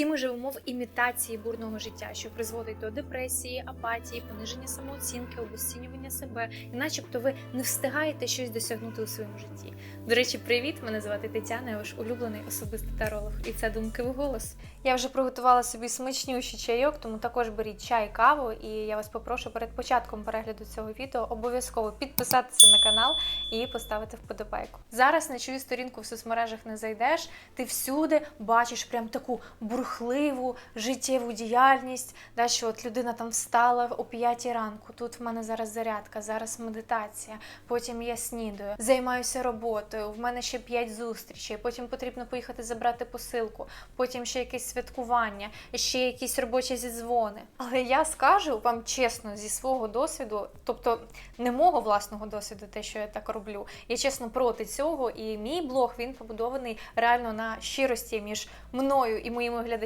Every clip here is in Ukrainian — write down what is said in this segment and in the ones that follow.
Всі ми живемо в імітації бурного життя, що призводить до депресії, апатії, пониження самооцінки, обесцінювання себе, і начебто ви не встигаєте щось досягнути у своєму житті. До речі, привіт! Мене звати Тетяна, я ваш улюблений особистий таролог, і це думки в голос. Я вже приготувала собі смачнющий чайок, тому також беріть чай, каву, і я вас попрошу перед початком перегляду цього відео обов'язково підписатися на канал і поставити вподобайку. Зараз на чию сторінку в соцмережах не зайдеш, ти всюди бачиш прям таку бурхливу життєву діяльність, да, що от людина там встала о 5 ранку. Тут в мене зараз зарядка, зараз медитація. Потім я снідаю, займаюся роботою. В мене ще 5 зустрічей. Потім потрібно поїхати забрати посилку. Потім ще якесь святкування, ще якісь робочі зідзвони. Але я скажу вам чесно зі свого досвіду, тобто не мого власного досвіду, те, що я так роблю. Я чесно проти цього, і мій блог він побудований реально на щирості між мною і моїми глядачами.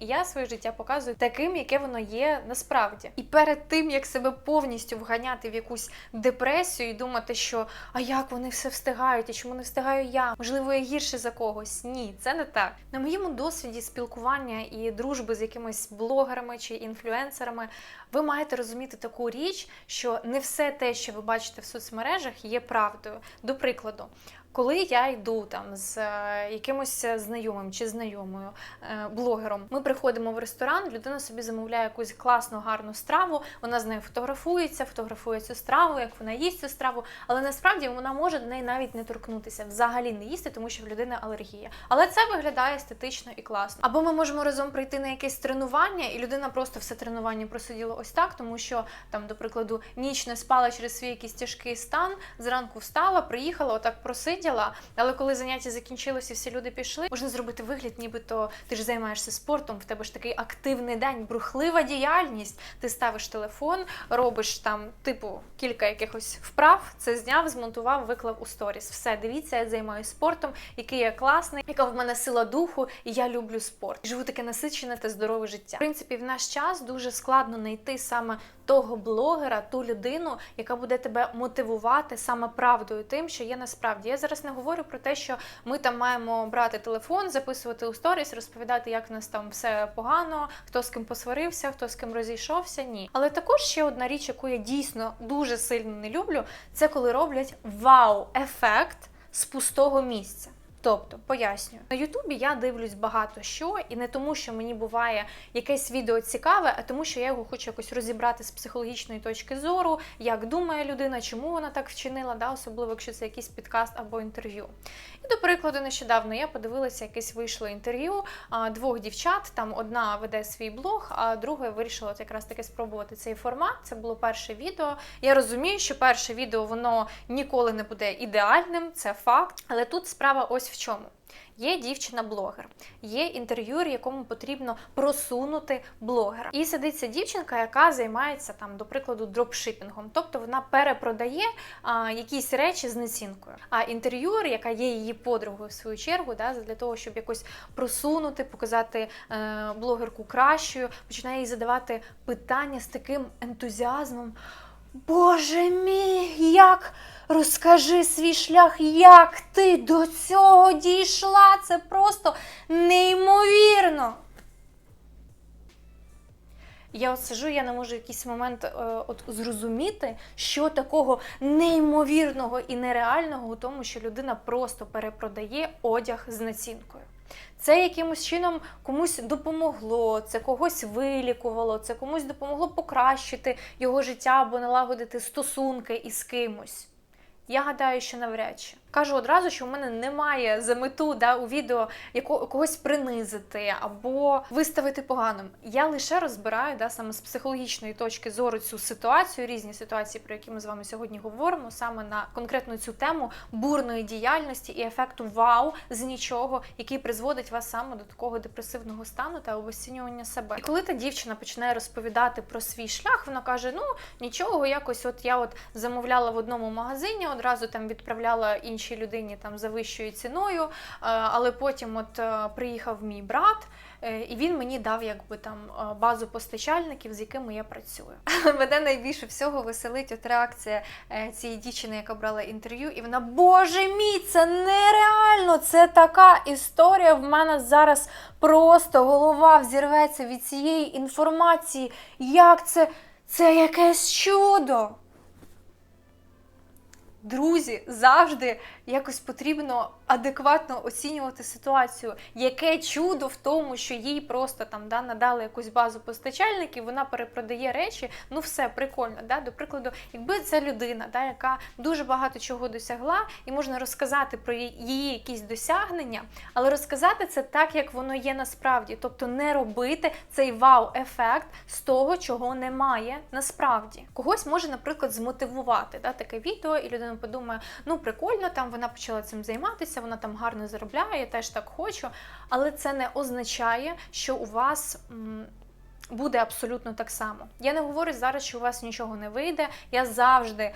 І я своє життя показую таким, яке воно є насправді. І перед тим як себе повністю вганяти в якусь депресію і думати, що а як вони все встигають, і чому не встигаю я? Можливо, я гірше за когось. Ні, це не так. На моєму досвіді спілкування і дружби з якимись блогерами чи інфлюенсерами, ви маєте розуміти таку річ, що не все те, що ви бачите в соцмережах, є правдою. До прикладу. Коли я йду там з е, якимось знайомим чи знайомою е, блогером, ми приходимо в ресторан, людина собі замовляє якусь класну гарну страву, вона з нею фотографується, фотографує цю страву, як вона їсть цю страву, але насправді вона може до неї навіть не торкнутися, взагалі не їсти, тому що в людини алергія. Але це виглядає естетично і класно. Або ми можемо разом прийти на якесь тренування, і людина просто все тренування просиділа ось так, тому що там, до прикладу, ніч не спала через свій якийсь тяжкий стан, зранку встала, приїхала, отак просиділа. Але коли заняття закінчилося, всі люди пішли, можна зробити вигляд, нібито ти ж займаєшся спортом, в тебе ж такий активний день, брухлива діяльність. Ти ставиш телефон, робиш там, типу, кілька якихось вправ, це зняв, змонтував, виклав у сторіс. Все, дивіться, я займаюся спортом, який я класний, яка в мене сила духу, і я люблю спорт. Живу таке насичене та здорове життя. В принципі, в наш час дуже складно знайти саме того блогера, ту людину, яка буде тебе мотивувати саме правдою, тим, що є насправді. Я зараз не говорю про те, що ми там маємо брати телефон, записувати у сторіс, розповідати, як в нас там все погано, хто з ким посварився, хто з ким розійшовся. Ні. Але також ще одна річ, яку я дійсно дуже сильно не люблю, це коли роблять вау-ефект з пустого місця. Тобто, пояснюю, на Ютубі я дивлюсь багато що, і не тому, що мені буває якесь відео цікаве, а тому, що я його хочу якось розібрати з психологічної точки зору, як думає людина, чому вона так вчинила, да, особливо якщо це якийсь підкаст або інтерв'ю. І до прикладу, нещодавно я подивилася якесь вийшло інтерв'ю двох дівчат. Там одна веде свій блог, а друга вирішила якраз таки спробувати цей формат. Це було перше відео. Я розумію, що перше відео воно ніколи не буде ідеальним, це факт. Але тут справа ось в чому. Є дівчина-блогер, є інтерв'юер, якому потрібно просунути блогера. І сидиться дівчинка, яка займається там, до прикладу, дропшипінгом. Тобто вона перепродає а, якісь речі з націнкою. А інтерв'юер, яка є її подругою в свою чергу, да, для того, щоб якось просунути, показати е, блогерку кращою, починає їй задавати питання з таким ентузіазмом. Боже мій, як розкажи свій шлях, як ти до цього дійшла? Це просто неймовірно. Я от сижу, я не можу в якийсь момент е, от зрозуміти, що такого неймовірного і нереального у тому, що людина просто перепродає одяг з націнкою. Це якимось чином комусь допомогло, це когось вилікувало, це комусь допомогло покращити його життя або налагодити стосунки із кимось. Я гадаю, що навряд чи. Кажу одразу, що в мене немає за мету да, у відео яко, когось принизити або виставити поганим. Я лише розбираю да, саме з психологічної точки зору цю ситуацію, різні ситуації, про які ми з вами сьогодні говоримо, саме на конкретну цю тему бурної діяльності і ефекту вау з нічого, який призводить вас саме до такого депресивного стану та обесцінювання себе. І коли та дівчина починає розповідати про свій шлях, вона каже: Ну нічого, якось, от я от замовляла в одному магазині, одразу там відправляла інші іншій людині там за вищою ціною. Е, Але потім, от е, приїхав мій брат. е, І він мені дав якби там базу постачальників, з якими я працюю. Мене найбільше всього веселить от реакція цієї дівчини, яка брала інтерв'ю, і вона Боже мій, це нереально! Це така історія. В мене зараз просто голова взірветься від цієї інформації. Як це? Це якесь чудо. Друзі, завжди якось потрібно адекватно оцінювати ситуацію. Яке чудо в тому, що їй просто там да, надали якусь базу постачальників, вона перепродає речі. Ну все прикольно. Да? До прикладу, якби це людина, да, яка дуже багато чого досягла, і можна розказати про її якісь досягнення, але розказати це так, як воно є насправді, тобто не робити цей вау-ефект з того, чого немає насправді. Когось може, наприклад, змотивувати да, таке відео, і людина подумає, ну прикольно, там вона почала цим займатися, вона там гарно заробляє, я теж так хочу. Але це не означає, що у вас. Буде абсолютно так само. Я не говорю зараз, що у вас нічого не вийде. Я завжди е,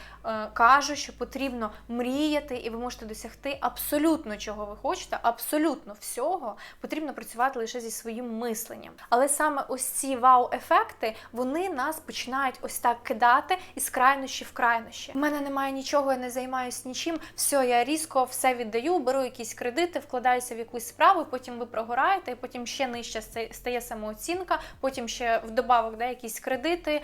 кажу, що потрібно мріяти, і ви можете досягти абсолютно чого ви хочете, абсолютно всього. Потрібно працювати лише зі своїм мисленням. Але саме ось ці вау-ефекти вони нас починають ось так кидати із крайнощі в крайнощі. У мене немає нічого, я не займаюся нічим. Все, я різко все віддаю, беру якісь кредити, вкладаюся в якусь справу, потім ви прогораєте, і потім ще нижче стає самооцінка, потім ще вдобавок да, якісь кредити,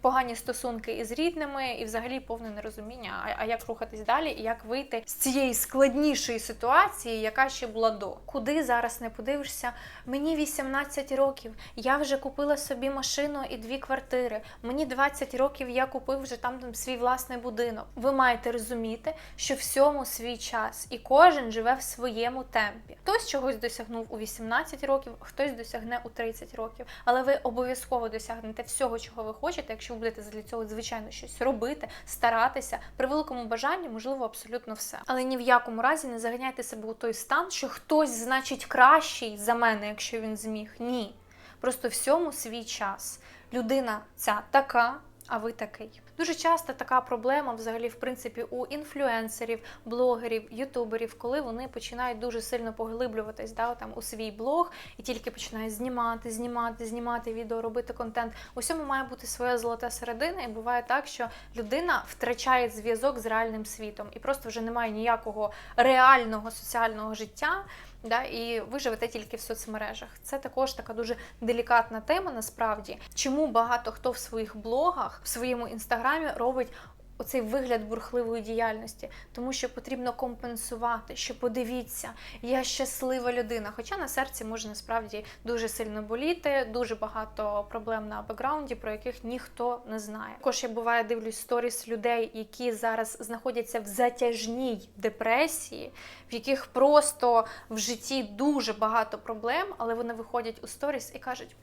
погані стосунки із рідними, і взагалі повне нерозуміння, а, а як рухатись далі, і як вийти з цієї складнішої ситуації, яка ще була до. Куди зараз не подивишся? Мені 18 років, я вже купила собі машину і дві квартири. Мені 20 років, я купив вже там, там свій власний будинок. Ви маєте розуміти, що всьому свій час, і кожен живе в своєму темпі. Хтось чогось досягнув у 18 років, хтось досягне у 30 років. Але ви обов'язково досягнете всього, чого ви хочете, якщо ви будете для цього звичайно щось робити, старатися. При великому бажанні можливо абсолютно все. Але ні в якому разі не заганяйте себе у той стан, що хтось, значить, кращий за мене, якщо він зміг. Ні. Просто всьому свій час. Людина ця така, а ви такий. Дуже часто така проблема, взагалі, в принципі, у інфлюенсерів, блогерів, ютуберів, коли вони починають дуже сильно поглиблюватись да, там, у свій блог і тільки починають знімати, знімати, знімати відео, робити контент. У всьому має бути своя золота середина, і буває так, що людина втрачає зв'язок з реальним світом і просто вже немає ніякого реального соціального життя. Да, і ви живете тільки в соцмережах. Це також така дуже делікатна тема. Насправді, чому багато хто в своїх блогах, в своєму інстаграмі робить. Оцей вигляд бурхливої діяльності, тому що потрібно компенсувати, що подивіться, я щаслива людина. Хоча на серці може насправді дуже сильно боліти, дуже багато проблем на бекграунді, про яких ніхто не знає. Також я буває дивлюсь сторіс людей, які зараз знаходяться в затяжній депресії, в яких просто в житті дуже багато проблем, але вони виходять у сторіс і кажуть.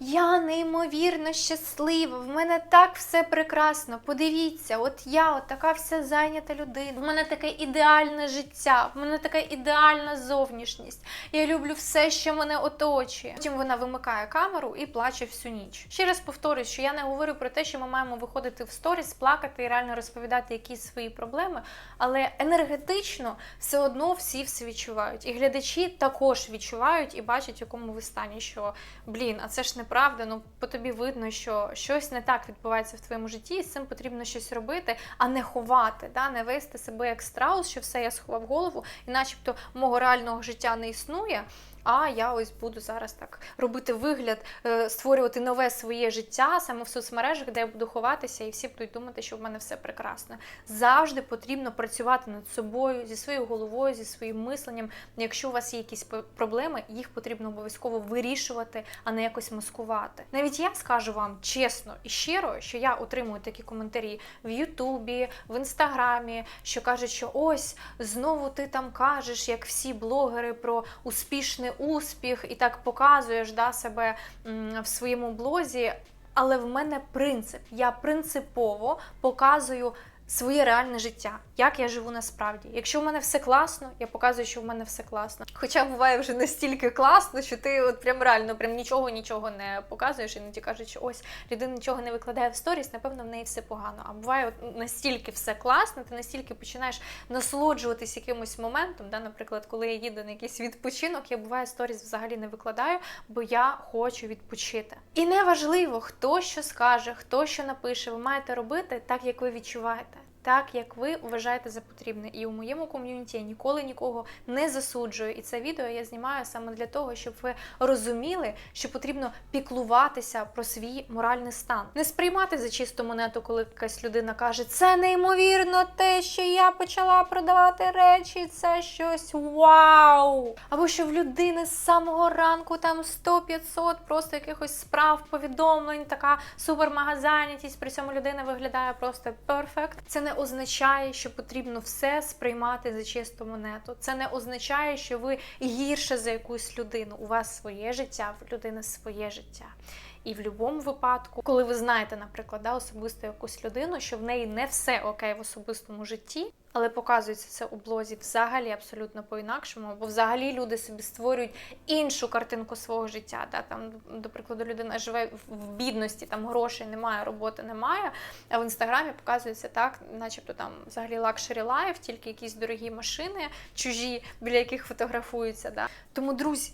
Я неймовірно щаслива, в мене так все прекрасно. Подивіться, от я, от така вся зайнята людина. В мене таке ідеальне життя, в мене така ідеальна зовнішність. Я люблю все, що мене оточує. Потім вона вимикає камеру і плаче всю ніч. Ще раз повторюю, що я не говорю про те, що ми маємо виходити в сторіс, плакати і реально розповідати якісь свої проблеми, але енергетично все одно всі все відчувають. І глядачі також відчувають і бачать, в якому ви стані, що блін, а це ж неправда. Ну по тобі видно, що щось не так відбувається в твоєму житті, і з цим потрібно щось робити, а не ховати, да? не вести себе як страус, що все я сховав голову, і начебто мого реального життя не існує. А я ось буду зараз так робити вигляд, е, створювати нове своє життя саме в соцмережах, де я буду ховатися, і всі будуть думати, що в мене все прекрасно. Завжди потрібно працювати над собою, зі своєю головою, зі своїм мисленням. Якщо у вас є якісь проблеми, їх потрібно обов'язково вирішувати, а не якось маскувати. Навіть я скажу вам чесно і щиро, що я отримую такі коментарі в Ютубі, в інстаграмі, що кажуть, що ось знову ти там кажеш, як всі блогери про успішний успіх, і так показуєш да, себе в своєму блозі. Але в мене принцип. Я принципово показую своє реальне життя, як я живу насправді. Якщо в мене все класно, я показую, що в мене все класно. Хоча буває вже настільки класно, що ти от прям реально прям нічого нічого не показуєш, і ті кажуть, що ось людина нічого не викладає в сторіс, напевно, в неї все погано. А буває от настільки все класно, ти настільки починаєш насолоджуватись якимось моментом. Да? Наприклад, коли я їду на якийсь відпочинок, я буває сторіс взагалі не викладаю, бо я хочу відпочити. І неважливо, хто що скаже, хто що напише, ви маєте робити так, як ви відчуваєте. Так, як ви вважаєте за потрібне, і у моєму ком'юніті я ніколи нікого не засуджую. І це відео я знімаю саме для того, щоб ви розуміли, що потрібно піклуватися про свій моральний стан, не сприймати за чисту монету, коли якась людина каже, це неймовірно те, що я почала продавати речі, це щось вау! Або що в людини з самого ранку там 100-500 просто якихось справ, повідомлень, така супермагазанітість. При цьому людина виглядає просто перфект. Це не означає, що потрібно все сприймати за чисту монету. Це не означає, що ви гірше за якусь людину. У вас своє життя, в людини своє життя. І в будь-якому випадку, коли ви знаєте, наприклад, да, особисто якусь людину, що в неї не все окей в особистому житті, але показується це у блозі взагалі абсолютно по-інакшому, бо взагалі люди собі створюють іншу картинку свого життя. Да? Там, до прикладу, людина живе в- бідності, там грошей немає, роботи немає. А в інстаграмі показується так, начебто там взагалі лакшері лайф, тільки якісь дорогі машини, чужі, біля яких фотографуються. Да? Тому, друзі,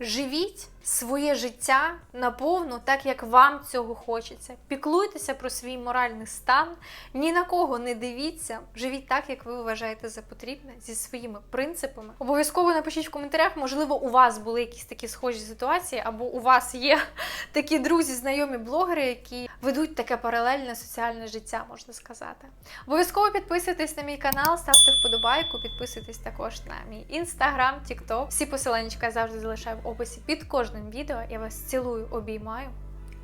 живіть своє життя наповну, так як вам цього хочеться. Піклуйтеся про свій моральний стан, ні на кого не дивіться, живіть так, як ви вважаєте за потрібне, зі своїми принципами. Обов'язково напишіть в коментарях, можливо, у вас були якісь такі схожі ситуації, або у вас є такі друзі, знайомі блогери, які ведуть таке паралельне соціальне життя, можна сказати. Обов'язково підписуйтесь на мій канал, ставте вподобайку, підписуйтесь також на мій інстаграм, тікток. Всі посилання я завжди залишаю описі під кожним відео. Я вас цілую, обіймаю.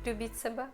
Любіть себе.